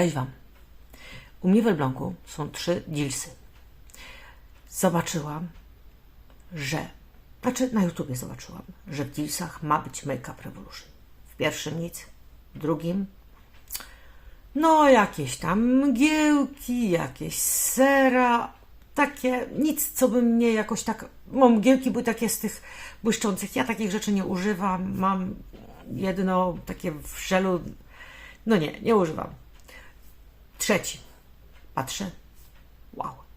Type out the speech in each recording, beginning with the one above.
Cześć Wam. U mnie w Elblągu są trzy dealsy. Zobaczyłam, że, znaczy na YouTubie zobaczyłam, że w dealsach ma być Make Up Revolution. W pierwszym nic, w drugim no jakieś tam mgiełki, jakieś sera, takie, nic co by mnie jakoś tak, no mgiełki były takie z tych błyszczących, ja takich rzeczy nie używam, mam jedno takie w żelu, no nie, nie używam. Trzeci. Patrzę. Wow.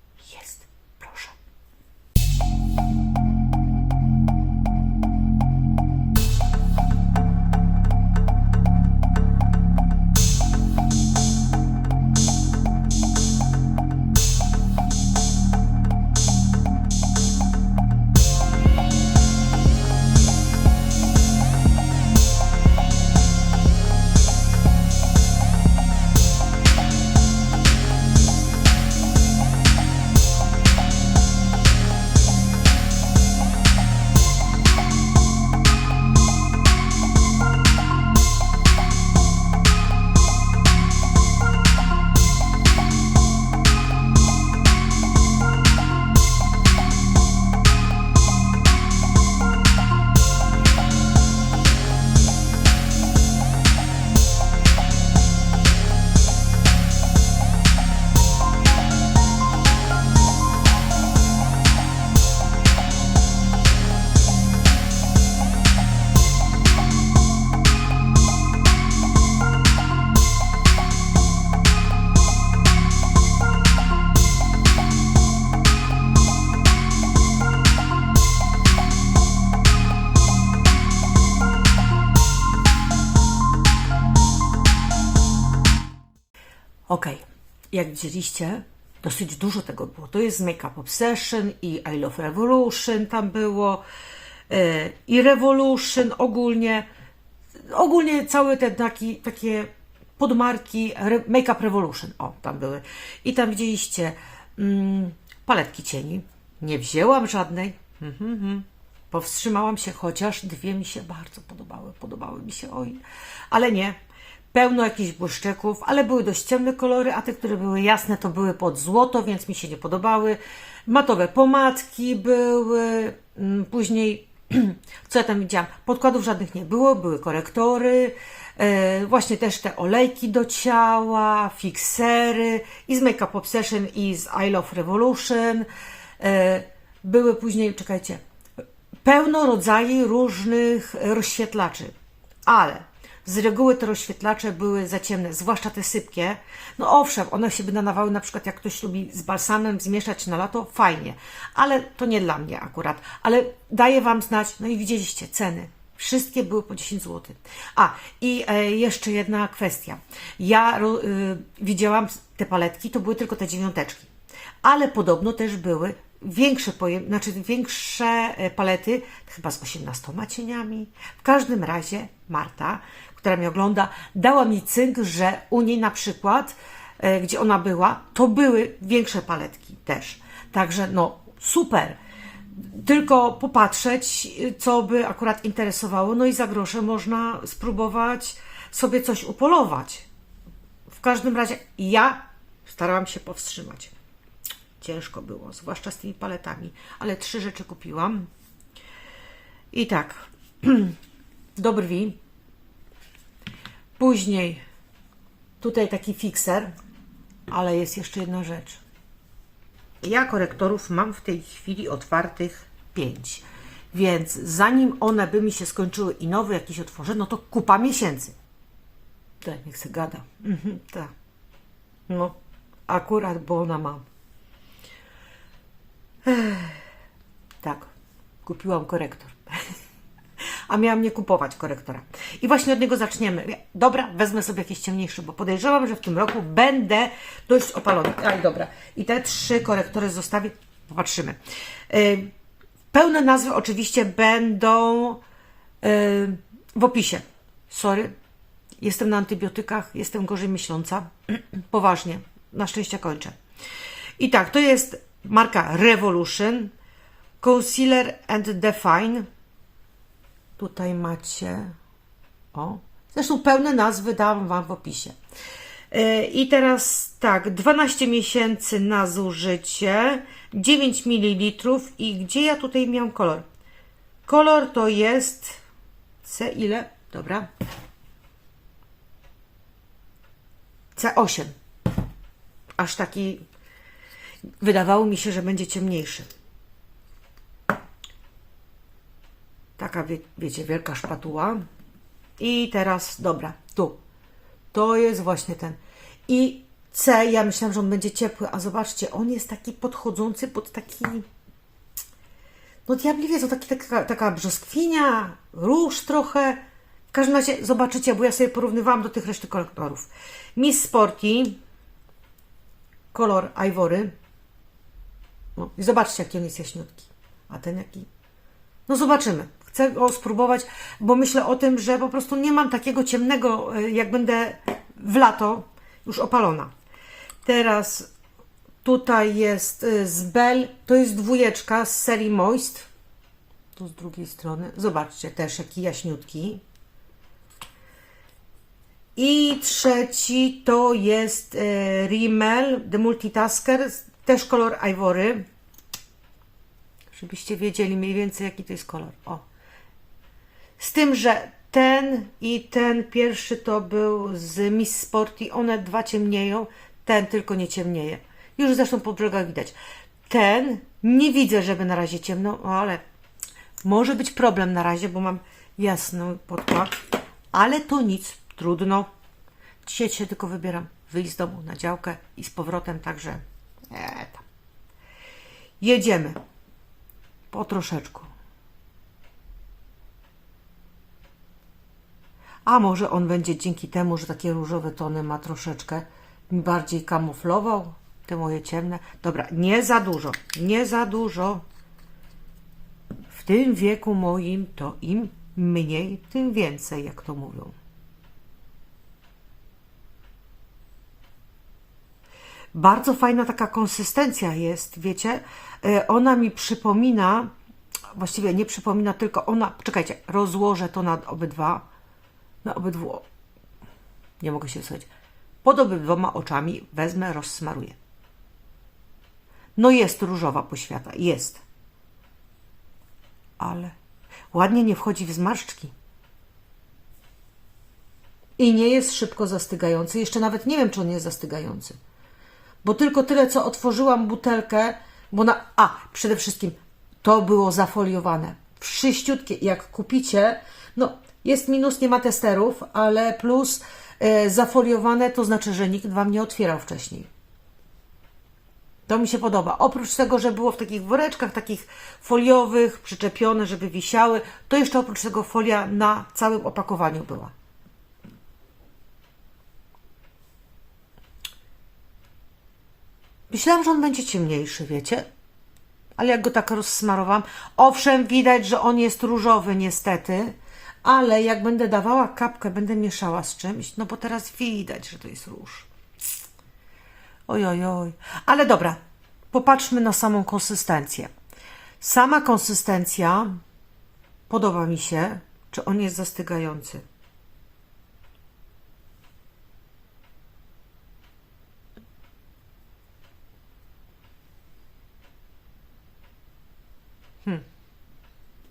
Ok, jak widzieliście, dosyć dużo tego było. To jest Make Up Obsession i I Love Revolution tam było e, i Revolution ogólnie. Ogólnie całe te taki, takie podmarki Make Up Revolution, o tam były. I tam widzieliście mm, paletki cieni. Nie wzięłam żadnej. Mhm, mhm. Powstrzymałam się, chociaż dwie mi się bardzo podobały. Podobały mi się, oj. Ale nie. Pełno jakichś błyszczyków, ale były dość ciemne kolory, a te, które były jasne, to były pod złoto, więc mi się nie podobały. Matowe pomadki były. mm, Później, co ja tam widziałam? Podkładów żadnych nie było, były korektory. e, Właśnie też te olejki do ciała, fiksery i z Make Up Obsession i z I Love Revolution. E, Były później, czekajcie, pełno rodzajów różnych rozświetlaczy, ale z reguły te rozświetlacze były za ciemne, zwłaszcza te sypkie. No owszem, one się by nadawały na przykład jak ktoś lubi z balsamem zmieszać na lato, fajnie, ale to nie dla mnie akurat. Ale daję Wam znać, no i widzieliście ceny. Wszystkie były po 10 zł. A, i e, jeszcze jedna kwestia. Ja y, widziałam te paletki, to były tylko te dziewiąteczki ale podobno też były większe, znaczy większe e, palety, chyba z 18 cieniami. W każdym razie Marta, która mnie ogląda, dała mi cynk, że u niej na przykład, e, gdzie ona była, to były większe paletki też. Także no super. Tylko popatrzeć, y, co by akurat interesowało, no i za grosze można spróbować sobie coś upolować. W każdym razie ja starałam się powstrzymać. Ciężko było, zwłaszcza z tymi paletami, ale trzy rzeczy kupiłam. I tak, do brwi. Później tutaj taki fikser, ale jest jeszcze jedna rzecz. Ja korektorów mam w tej chwili otwartych pięć, więc zanim one by mi się skończyły i nowy jakiś otworzę, no to kupa miesięcy. Tak, niech se gada. Mhm, tak. No, akurat, bo ona ma. Tak, kupiłam korektor. A miałam nie kupować korektora. I właśnie od niego zaczniemy. Dobra, wezmę sobie jakiś ciemniejszy, bo podejrzewam, że w tym roku będę dość opalona. Aj, dobra. I te trzy korektory zostawię. Popatrzymy. Yy, pełne nazwy oczywiście będą yy, w opisie. Sorry. Jestem na antybiotykach, jestem gorzej myśląca. Poważnie. Na szczęście kończę. I tak, to jest marka Revolution Concealer and Define. Tutaj macie. O. Zresztą pełne nazwy dam Wam w opisie. E, I teraz tak, 12 miesięcy na zużycie, 9 ml i gdzie ja tutaj miałam kolor? Kolor to jest C ile? Dobra. C8. Aż taki wydawało mi się, że będzie ciemniejszy. Taka, wie, wiecie, wielka szpatuła. I teraz, dobra, tu. To jest właśnie ten. I C, ja myślałam, że on będzie ciepły, a zobaczcie, on jest taki podchodzący pod taki. No diabliwie, to taki, taka, taka brzoskwinia, róż trochę. W każdym razie zobaczycie, bo ja sobie porównywałam do tych reszty kolorów. Miss Sporty, kolor Ivory. No i zobaczcie, jaki on jest jaśniutki. A ten jaki? No zobaczymy. Chcę go spróbować, bo myślę o tym, że po prostu nie mam takiego ciemnego, e, jak będę w lato już opalona. Teraz tutaj jest e, z Bell, to jest dwójeczka z serii Moist. Tu z drugiej strony. Zobaczcie też, jaki jaśniutki. I trzeci to jest e, Rimmel The Multitasker, też kolor Ivory. Żebyście wiedzieli mniej więcej, jaki to jest kolor. O. Z tym, że ten i ten pierwszy to był z Miss Sporty. One dwa ciemnieją, ten tylko nie ciemnieje. Już zresztą po brzegach widać. Ten nie widzę, żeby na razie ciemno, ale może być problem na razie, bo mam jasny podkład. Ale to nic, trudno. Dzisiaj się tylko wybieram wyjść z domu na działkę i z powrotem, także e, jedziemy po troszeczku. A może on będzie dzięki temu, że takie różowe tony ma troszeczkę bardziej kamuflował te moje ciemne. Dobra, nie za dużo, nie za dużo. W tym wieku moim to im mniej, tym więcej, jak to mówią. Bardzo fajna taka konsystencja jest, wiecie? E, Ona mi przypomina, właściwie nie przypomina, tylko ona, czekajcie, rozłożę to na obydwa, na obydwu, nie mogę się słuchać, pod obydwoma oczami wezmę, rozsmaruję. No jest różowa poświata, jest. Ale ładnie nie wchodzi w zmarszczki. I nie jest szybko zastygający. Jeszcze nawet nie wiem, czy on jest zastygający. Bo tylko tyle, co otworzyłam butelkę, bo na. A, przede wszystkim to było zafoliowane. Wszyściutkie. Jak kupicie, no jest minus, nie ma testerów, ale plus e, zafoliowane to znaczy, że nikt wam nie otwierał wcześniej. To mi się podoba. Oprócz tego, że było w takich woreczkach, takich foliowych, przyczepione, żeby wisiały, to jeszcze oprócz tego folia na całym opakowaniu była. Myślałam, że on będzie ciemniejszy, wiecie? Ale jak go tak rozsmarowałam, owszem, widać, że on jest różowy niestety, ale jak będę dawała kapkę, będę mieszała z czymś, no bo teraz widać, że to jest róż. Oj, oj, oj. Ale dobra, popatrzmy na samą konsystencję. Sama konsystencja podoba mi się, czy on jest zastygający.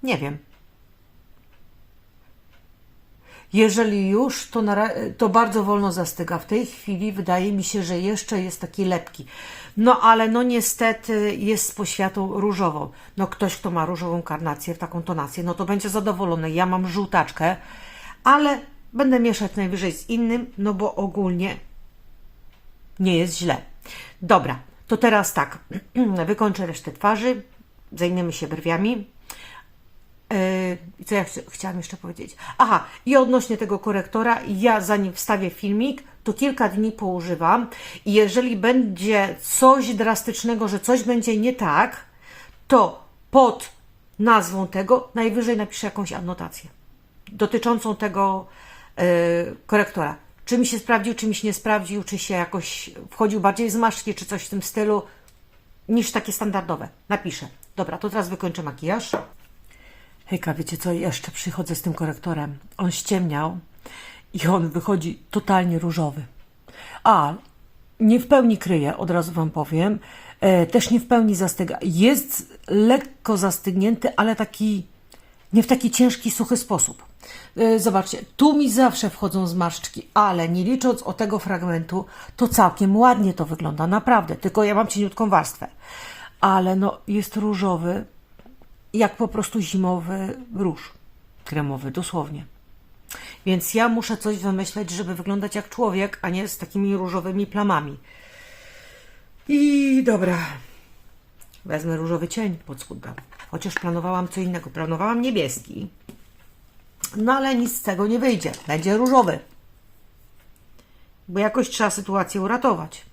Nie wiem. Jeżeli już, to, na, to bardzo wolno zastyga. W tej chwili wydaje mi się, że jeszcze jest taki lepki. No ale no niestety jest z poświatą różową. No ktoś, kto ma różową karnację, taką tonację, no to będzie zadowolony. Ja mam żółtaczkę, ale będę mieszać najwyżej z innym, no bo ogólnie nie jest źle. Dobra, to teraz tak. Wykończę resztę twarzy, zajmiemy się brwiami. Yy, I co ja chci- chciałam jeszcze powiedzieć? Aha, i odnośnie tego korektora, ja zanim wstawię filmik, to kilka dni poużywam i jeżeli będzie coś drastycznego, że coś będzie nie tak, to pod nazwą tego najwyżej napiszę jakąś anotację dotyczącą tego yy, korektora. Czy mi się sprawdził, czy mi się nie sprawdził, czy się jakoś wchodził bardziej z maszki, czy coś w tym stylu, niż takie standardowe. Napiszę. Dobra, to teraz wykończę makijaż. Hejka, wiecie co, jeszcze przychodzę z tym korektorem. On ściemniał i on wychodzi totalnie różowy. A, nie w pełni kryje, od razu Wam powiem. E, też nie w pełni zastyga. Jest lekko zastygnięty, ale taki, nie w taki ciężki, suchy sposób. E, zobaczcie, tu mi zawsze wchodzą zmarszczki, ale nie licząc o tego fragmentu, to całkiem ładnie to wygląda, naprawdę. Tylko ja mam cieniutką warstwę. Ale no, jest różowy, jak po prostu zimowy róż. Kremowy, dosłownie. Więc ja muszę coś wymyśleć, żeby wyglądać jak człowiek, a nie z takimi różowymi plamami. I dobra. Wezmę różowy cień pod spód brał. Chociaż planowałam co innego. Planowałam niebieski. No ale nic z tego nie wyjdzie. Będzie różowy. Bo jakoś trzeba sytuację uratować.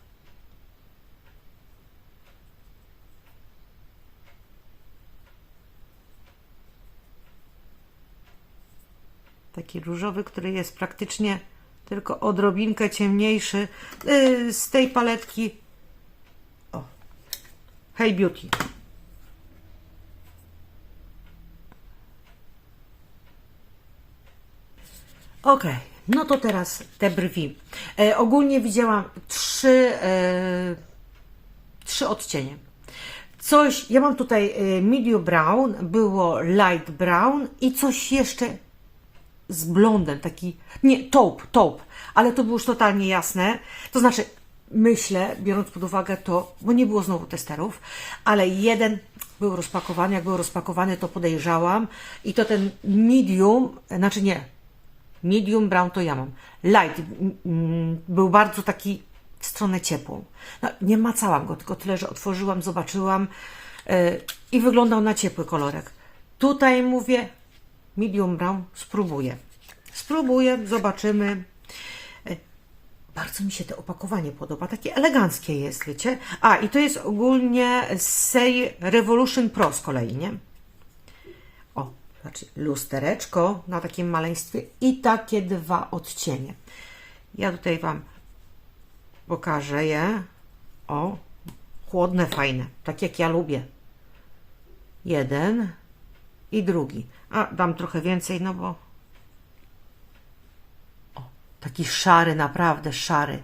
Taki różowy, który jest praktycznie tylko odrobinkę ciemniejszy yy, z tej paletki. O. Hey Beauty. Ok, no to teraz te brwi. E, ogólnie widziałam trzy, e, trzy odcienie. Coś, ja mam tutaj e, medium brown, było light brown i coś jeszcze z blondem, taki, nie, taupe, taupe, ale to było już totalnie jasne. To znaczy, myślę, biorąc pod uwagę to, bo nie było znowu testerów, ale jeden był rozpakowany, jak był rozpakowany, to podejrzałam i to ten medium, znaczy nie, medium brown to ja mam, light mm, mm, był bardzo taki w stronę ciepłą. No, nie macałam go, tylko tyle, że otworzyłam, zobaczyłam yy, i wyglądał na ciepły kolorek. Tutaj mówię, medium brown, spróbuję. Spróbuję, zobaczymy. E, Bardzo mi się to opakowanie podoba, takie eleganckie jest, wiecie. A, i to jest ogólnie z serii Revolution Pro z kolei, nie? O, znaczy lustereczko na takim maleństwie i takie dwa odcienie. Ja tutaj Wam pokażę je. O, chłodne, fajne, tak jak ja lubię. Jeden i drugi. A, dam trochę więcej, no bo... O, taki szary, naprawdę szary.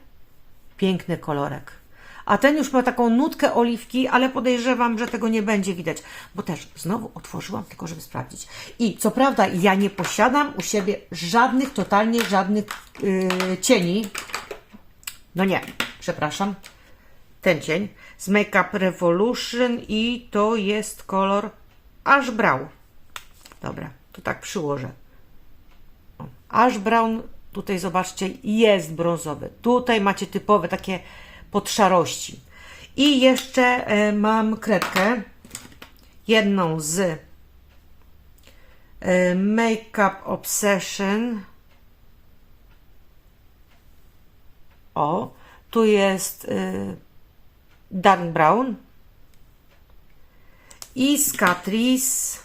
Piękny kolorek. A ten już ma taką nutkę oliwki, ale podejrzewam, że tego nie będzie widać, bo też znowu otworzyłam tylko, żeby sprawdzić. I co prawda ja nie posiadam u siebie żadnych, totalnie żadnych yy, cieni. No nie, przepraszam. Ten cień z Make Up Revolution i to jest kolor aż brał. Dobra, to tak przyłożę. Ash brown, tutaj zobaczcie, jest brązowy. Tutaj macie typowe takie podszarości. I jeszcze e, mam kredkę, jedną z e, Make-up Obsession. O, tu jest e, Dark Brown i z Catrice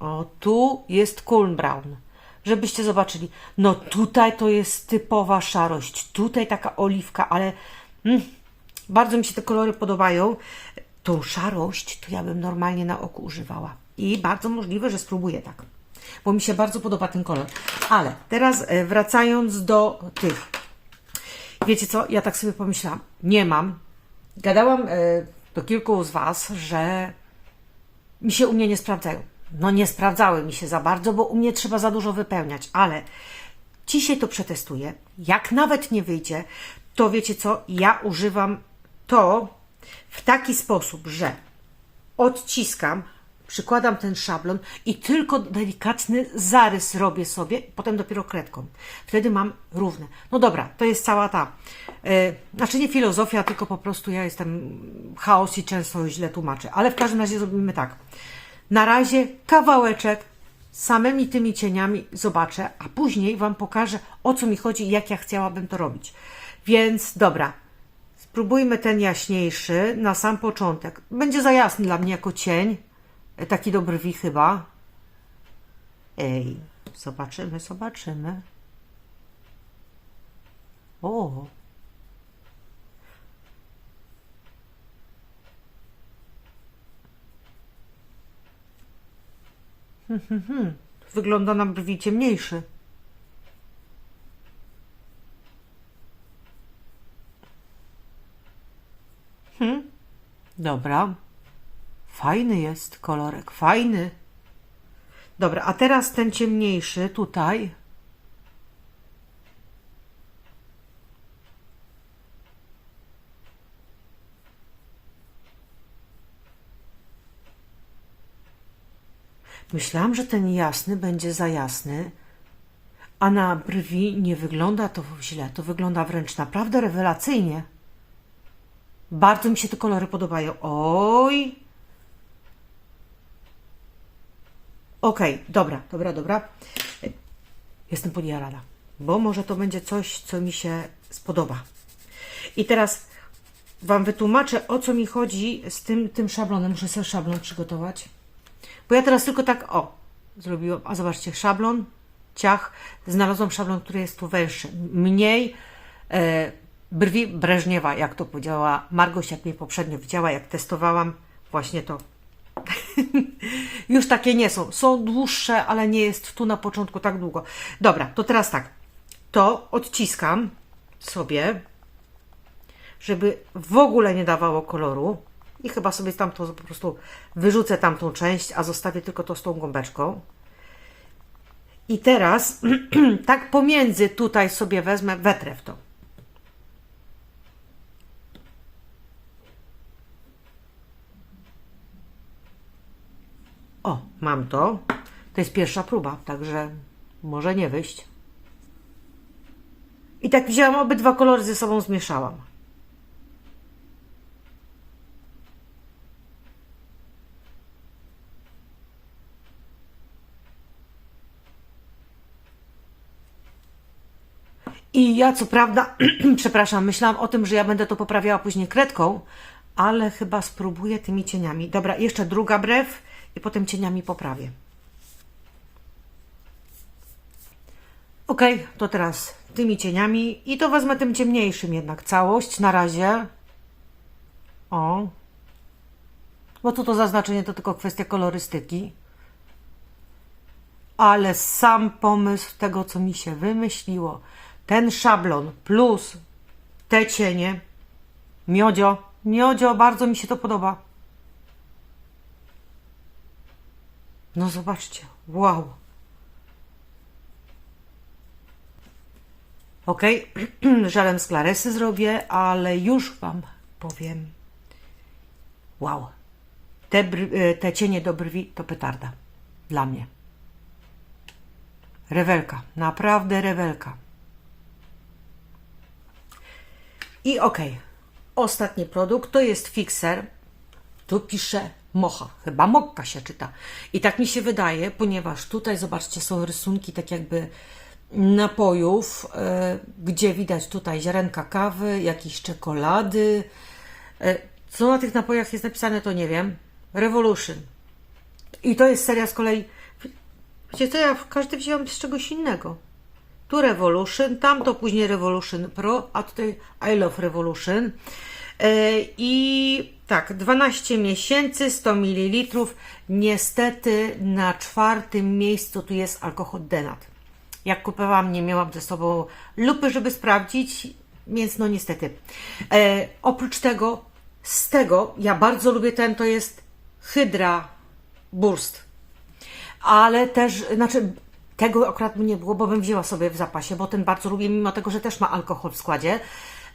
O, tu jest Brown. Żebyście zobaczyli. No tutaj to jest typowa szarość. Tutaj taka oliwka, ale mm, bardzo mi się te kolory podobają. Tą szarość to ja bym normalnie na oku używała. I bardzo możliwe, że spróbuję tak. Bo mi się bardzo podoba ten kolor. Ale teraz e, wracając do tych. Wiecie co? Ja tak sobie pomyślałam. Nie mam. Gadałam e, do kilku z Was, że mi się u mnie nie sprawdzają. No nie sprawdzały mi się za bardzo, bo u mnie trzeba za dużo wypełniać, ale dzisiaj to przetestuję. Jak nawet nie wyjdzie, to wiecie co? Ja używam to w taki sposób, że odciskam, przykładam ten szablon i tylko delikatny zarys robię sobie, potem dopiero kredką. Wtedy mam równe. No dobra, to jest cała ta, e, znaczy nie filozofia, tylko po prostu ja jestem chaos i często źle tłumaczę. Ale w każdym razie zrobimy tak. Na razie kawałeczek samymi tymi cieniami zobaczę, a później Wam pokażę o co mi chodzi i jak ja chciałabym to robić. Więc dobra, spróbujmy ten jaśniejszy na sam początek. Będzie za jasny dla mnie jako cień, e, taki do brwi chyba. Ej, zobaczymy, zobaczymy. O, Wygląda na brwi ciemniejszy. Hmm. Dobra. Fajny jest kolorek, fajny. Dobra, a teraz ten ciemniejszy tutaj. Myślałam, że ten jasny będzie za jasny, a na brwi nie wygląda to źle. To wygląda wręcz naprawdę rewelacyjnie. Bardzo mi się te kolory podobają. Oj! Okej, dobra, dobra, dobra. Jestem podjarana, bo może to będzie coś, co mi się spodoba. I teraz Wam wytłumaczę, o co mi chodzi z tym, tym szablonem. Muszę sobie szablon przygotować. Bo ja teraz tylko tak, o, zrobiłam. A zobaczcie, szablon, ciach. Znalazłam szablon, który jest tu węższy. Mniej e, brwi Breżniewa, jak to powiedziała Margoś, jak mnie poprzednio widziała, jak testowałam właśnie to. Już takie nie są. Są dłuższe, ale nie jest tu na początku tak długo. Dobra, to teraz tak. To odciskam sobie, żeby w ogóle nie dawało koloru. I chyba sobie tamto po prostu wyrzucę tamtą część, a zostawię tylko to z tą gąbeczką. I teraz tak pomiędzy tutaj sobie wezmę, wetrę w to. O, mam to. To jest pierwsza próba, także może nie wyjść. I tak wzięłam obydwa kolory ze sobą, zmieszałam. I ja co prawda, przepraszam, myślałam o tym, że ja będę to poprawiała później kredką, ale chyba spróbuję tymi cieniami. Dobra, jeszcze druga brew i potem cieniami poprawię. Ok, to teraz tymi cieniami i to wezmę tym ciemniejszym jednak całość na razie. O. Bo tu to zaznaczenie to tylko kwestia kolorystyki. Ale sam pomysł tego, co mi się wymyśliło, ten szablon plus te cienie, miodzio, miodzio, bardzo mi się to podoba. No zobaczcie, wow. Ok, żelem z klaresy zrobię, ale już Wam powiem. Wow. Te, e, te cienie do brwi to petarda. Dla mnie. Rewelka. Naprawdę rewelka. I ok. Ostatni produkt to jest fixer. Tu pisze mocha. Chyba mokka się czyta. I tak mi się wydaje, ponieważ tutaj, zobaczcie, są rysunki tak jakby napojów, e, gdzie widać tutaj ziarenka kawy, jakieś czekolady. E, co na tych napojach jest napisane, to nie wiem. Revolution. I to jest seria z kolei. Wiecie co, ja każdy wzięłam z czegoś innego. Tu Revolution, tam to później Revolution Pro, a tutaj I Love Revolution. E, I tak, 12 miesięcy, 100 ml. Niestety na czwartym miejscu tu jest alkohol denat. Jak kupowałam, nie miałam ze sobą lupy, żeby sprawdzić, więc no niestety. E, oprócz tego, z tego, ja bardzo lubię ten, to jest Hydra Burst. Ale też, znaczy, tego akurat by nie było, bo bym wzięła sobie w zapasie, bo ten bardzo lubię, mimo tego, że też ma alkohol w składzie.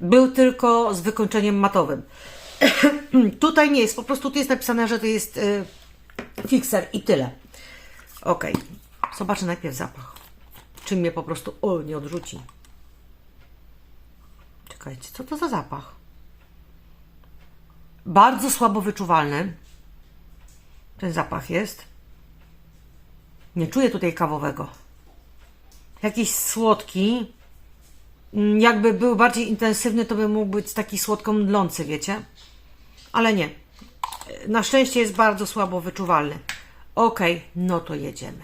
Był tylko z wykończeniem matowym. Tutaj nie jest, po prostu tu jest napisane, że to jest y, fixer i tyle. Ok, zobaczę najpierw zapach. Czy mnie po prostu, o, nie odrzuci. Czekajcie, co to za zapach? Bardzo słabo wyczuwalny. Ten zapach jest. Nie czuję tutaj kawowego. Jakiś słodki. Mm, Jakby był bardziej intensywny, to by mógł być taki słodko mdlący, wiecie? Ale nie. Na szczęście jest bardzo słabo wyczuwalny. Ok, no to jedziemy.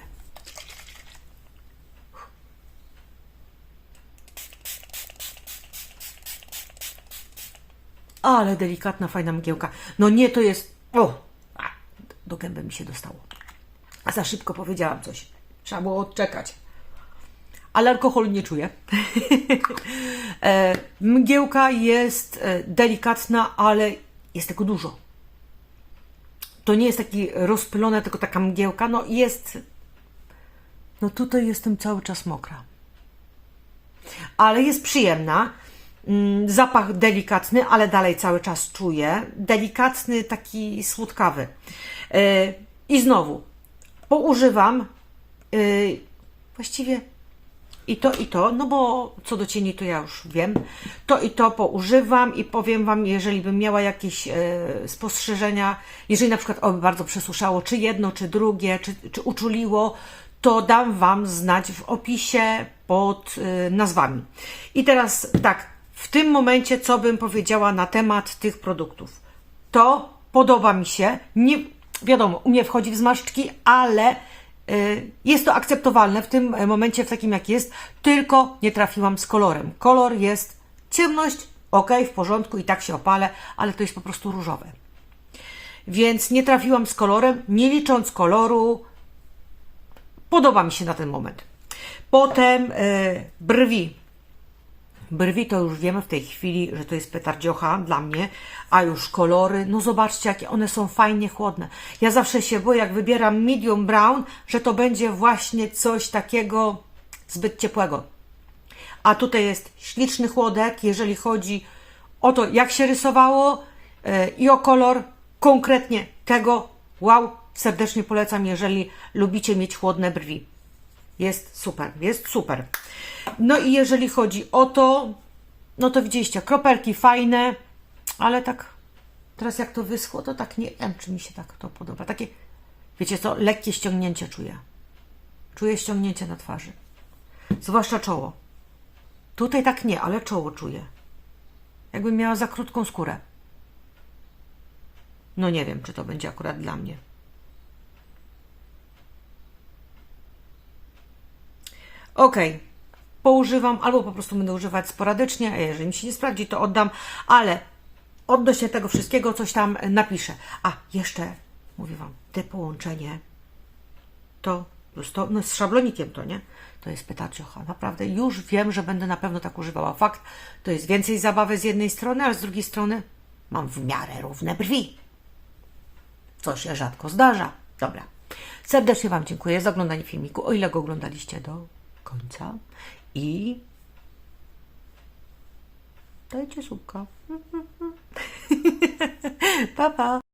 Ale delikatna, fajna mgiełka. No nie, to jest... O! Do gęby mi się dostało. Za szybko powiedziałam coś. Trzeba było odczekać. Ale alkoholu nie czuję. e, mgiełka jest e, delikatna, ale jest tego dużo. To nie jest taki rozpylone, tylko taka mgiełka. No jest. No tutaj jestem cały czas mokra. Ale jest przyjemna. Mm, Zapach delikatny, ale dalej cały czas czuję. Delikatny, taki słodkawy. Yy, I znowu, poużywam yy, właściwie i to, i to, no bo co do cieni, to ja już wiem. To i to poużywam i powiem Wam, jeżeli bym miała jakieś e, spostrzeżenia, jeżeli na przykład o, bardzo przesuszało, czy jedno, czy drugie, czy, czy uczuliło, to dam Wam znać w opisie pod e, nazwami. I teraz tak, w tym momencie, co bym powiedziała na temat tych produktów. To podoba mi się. Nie, wiadomo, u mnie wchodzi w zmarszczki, ale y, jest to akceptowalne w tym momencie, w takim jak jest, tylko nie trafiłam z kolorem. Kolor jest ciemność, ok, w porządku i tak się opalę, ale to jest po prostu różowe. Więc nie trafiłam z kolorem, nie licząc koloru, podoba mi się na ten moment. Potem y, brwi. Brwi to już wiemy w tej chwili, że to jest petardziocha dla mnie, a już kolory, no zobaczcie, jakie one są fajnie chłodne. Ja zawsze się boję, jak wybieram medium brown, że to będzie właśnie coś takiego zbyt ciepłego. A tutaj jest śliczny chłodek, jeżeli chodzi o to, jak się rysowało yy, i o kolor konkretnie tego. Wow, serdecznie polecam, jeżeli lubicie mieć chłodne brwi. Jest super, jest super. No i jeżeli chodzi o to, no to widzieliście, kropelki fajne, ale tak teraz jak to wyschło, to tak nie wiem, czy mi się tak to podoba. Takie, wiecie co, lekkie ściągnięcie czuję. Czuję ściągnięcie na twarzy. Zwłaszcza czoło. Tutaj tak nie, ale czoło czuję. Jakbym miała za krótką skórę. No nie wiem, czy to będzie akurat dla mnie. Ok, poużywam albo po prostu będę używać sporadycznie, a jeżeli mi się nie sprawdzi, to oddam, ale odnośnie tego wszystkiego coś tam napiszę. A, jeszcze mówię Wam, te połączenie to plus to, no z szablonikiem to, nie? To jest pytaciocha. Naprawdę już wiem, że będę na pewno tak używała. Fakt, to jest więcej zabawy z jednej strony, ale z drugiej strony mam w miarę równe brwi. Co się rzadko zdarza. Dobra. Serdecznie Wam dziękuję za oglądanie filmiku, o ile go oglądaliście do końca. I dajcie słupka. pa, pa.